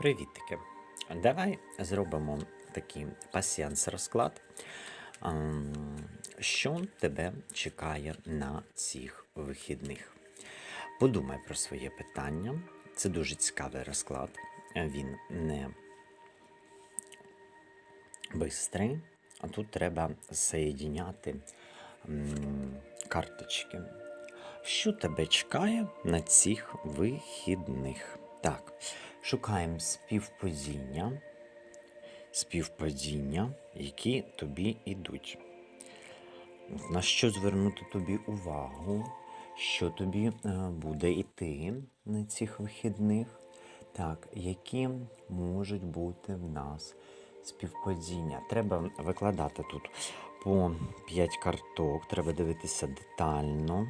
Привітики. Давай зробимо такий пасіанс розклад. Ем, Що тебе чекає на цих вихідних? Подумай про своє питання. Це дуже цікавий розклад. Він не бистрий, а тут треба соєдиняти м, карточки. Що тебе чекає на цих вихідних? Так, шукаємо співпадіння, співпадіння, які тобі йдуть. На що звернути тобі увагу, що тобі е, буде йти на цих вихідних, так, які можуть бути в нас співпадіння. Треба викладати тут по 5 карток, треба дивитися детально.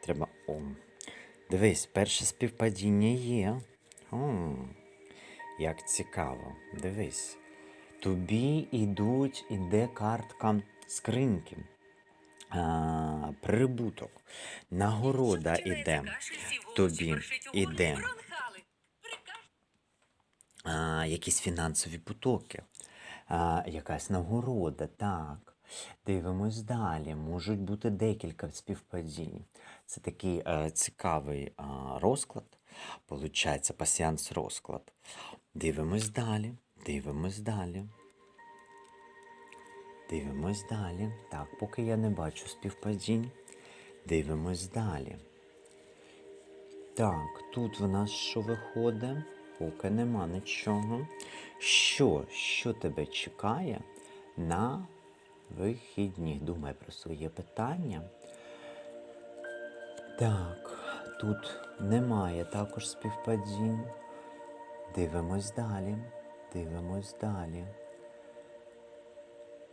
Треба. О, дивись, перше співпадіння є. О, як цікаво. Дивись. Тобі йдуть, іде картка скриньки. А, прибуток. Нагорода іде. Тобі іде. А, якісь фінансові потоки. А, якась нагорода, так. Дивимось далі. Можуть бути декілька співпадінь. Це такий е, цікавий а, розклад. Получається, пасіанс розклад. Дивимось далі. Дивимось далі. Дивимось далі. Так, поки я не бачу співпадінь. Дивимось далі. Так, тут в нас що виходить? Поки нема нічого. Що? Що тебе чекає на вихідні? Думай про своє питання. Так, тут немає також співпадінь. Дивимось далі. Дивимось далі.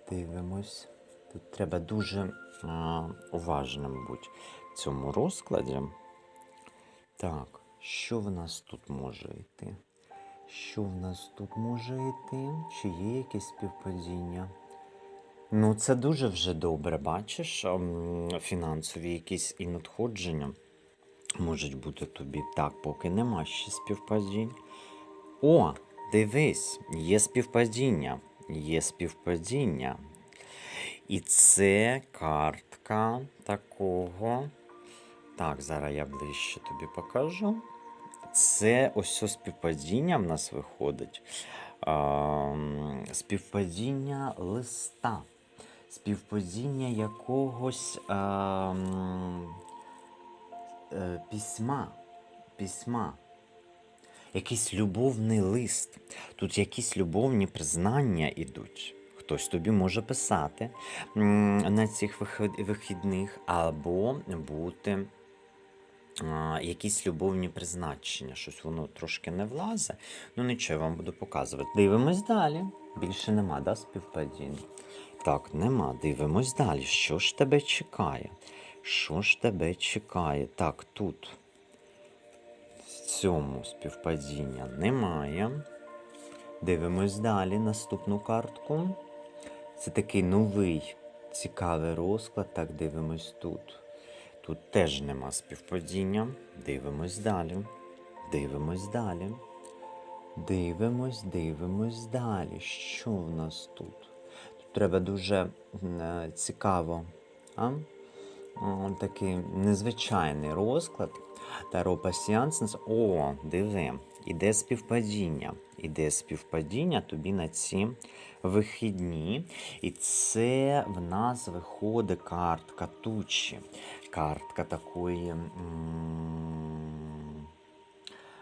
Дивимось. Тут треба дуже а, уважним бути в цьому розкладі. Так, що в нас тут може йти? Що в нас тут може йти? Чи є якесь співпадіння? Ну, це дуже вже добре, бачиш, ем, фінансові якісь і надходження можуть бути тобі. Так, поки нема ще співпадінь. О, дивись, є співпадіння. Є співпадіння. І це картка такого. Так, зараз я ближче тобі покажу. Це ось це співпадіння в нас виходить. Ем, співпадіння листа, співпадіння якогось ем, е, письма. письма. Якийсь любовний лист. Тут якісь любовні признання йдуть. Хтось тобі може писати на цих вихідних, або бути якісь любовні призначення. Щось воно трошки не влазить. Ну нічого, я вам буду показувати. Дивимось далі. Більше нема, да, співпадінь? Так, нема. Дивимось далі. Що ж тебе чекає? Що ж тебе чекає? Так, тут в цьому співпадіння немає. Дивимось далі наступну картку. Це такий новий цікавий розклад. Так, дивимось тут. Тут теж нема співпадіння. Дивимось далі. Дивимось далі. Дивимось, дивимось далі. Що в нас тут? Тут треба дуже е, цікаво. А? Такий незвичайний розклад. Таро пасіанс. О, диви, іде співпадіння. Іде співпадіння тобі на ці вихідні. І це в нас виходить картка тучі. Картка такої. м,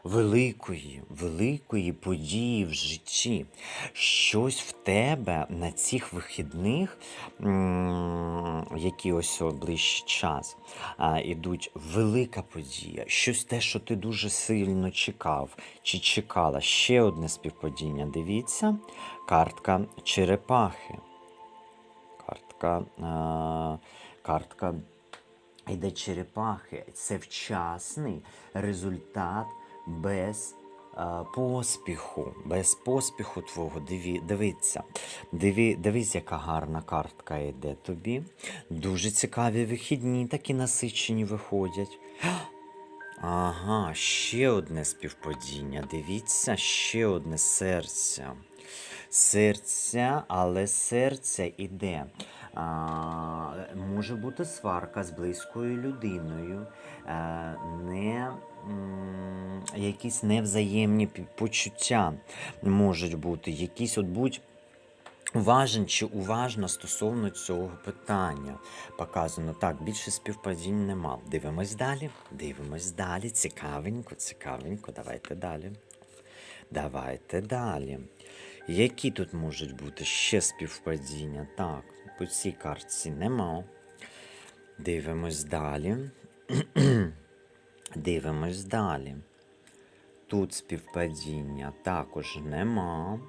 Великої, великої події в житті. Щось в тебе на цих вихідних, які ось ближчий час, ідуть велика подія. Щось те, що ти дуже сильно чекав чи чекала. Ще одне співпадіння. Дивіться, картка черепахи. Картка, картка йде черепахи. Це вчасний результат без а, поспіху. Без поспіху твого. Диві, дивіться. Диві, дивись, яка гарна картка йде тобі. Дуже цікаві вихідні, такі насичені виходять. Ага, ще одне співпадіння. Дивіться, ще одне серце. Серця, але серце іде. А, може бути сварка з близькою людиною, а, не, м, якісь невзаємні почуття можуть бути, якісь от будь уважен чи уважно стосовно цього питання. Показано так, більше співпадінь нема. Дивимось далі, дивимось далі. Цікавенько, цікавенько. Давайте далі. Давайте далі. Які тут можуть бути ще співпадіння? Так, по цій картці нема. Дивимось далі. Дивимось далі. Тут співпадіння також нема.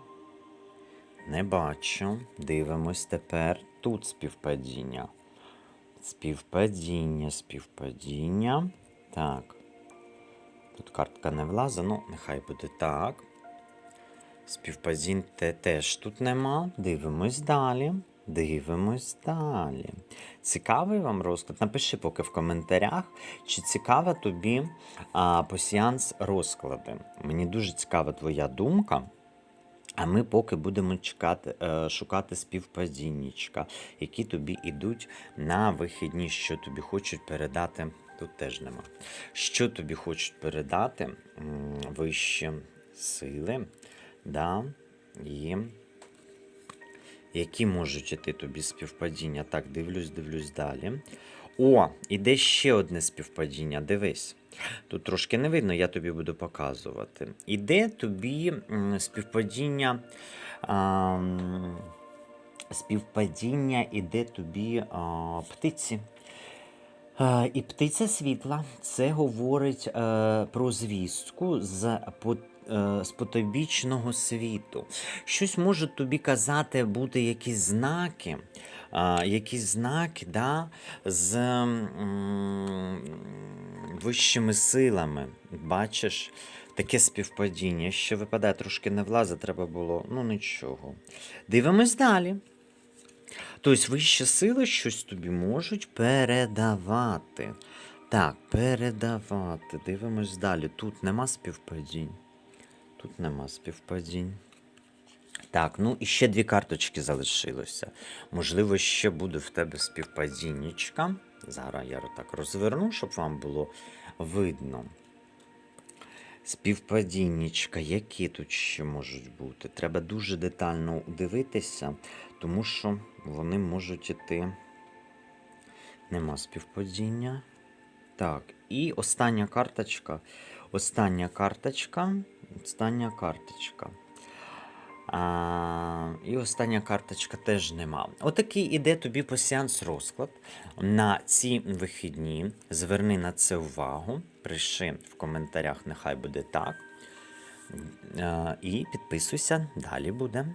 Не бачу. Дивимось тепер. Тут співпадіння. Співпадіння, співпадіння. Так. Тут картка не влазить, ну, нехай буде так. Співпадінь теж тут нема. Дивимось далі. Дивимось далі. Цікавий вам розклад? Напиши поки в коментарях, чи цікава тобі а, пасіанс розклади. Мені дуже цікава твоя думка. А ми поки будемо чекати, е, шукати співпадіннячка, які тобі йдуть на вихідні, що тобі хочуть передати. Тут теж нема. Що тобі хочуть передати вищі сили, да, і які можуть іти тобі співпадіння. Так, дивлюсь, дивлюсь далі. О, іде ще одне співпадіння. Дивись. Тут трошки не видно, я тобі буду показувати. Іде тобі співпадіння. А, співпадіння іде тобі а, птиці. Е, І птиця світла це говорить е, про звістку з, по- з потойбічного світу. Щось може тобі казати бути якісь знаки, е, якісь знаки да, з вищими силами. Бачиш, таке співпадіння. Ще випадає трошки не влазить, треба було. Ну нічого. Дивимось далі. Тобто вищі сили щось тобі можуть передавати. Так, передавати. Дивимось далі. Тут нема співпадінь. Тут нема співпадінь. Так, ну і ще дві карточки залишилося. Можливо, ще буде в тебе співпадіннячка. Зараз я так розверну, щоб вам було видно. Співпадіннячка, які тут ще можуть бути? Треба дуже детально дивитися, тому що вони можуть іти. Нема співпадіння. Так, і остання карточка. Остання карточка. Остання карточка. А, і остання карточка теж нема. Отакий іде тобі по сеанс розклад на ці вихідні. Зверни на це увагу. Пиши в коментарях, нехай буде так. А, і підписуйся, далі буде.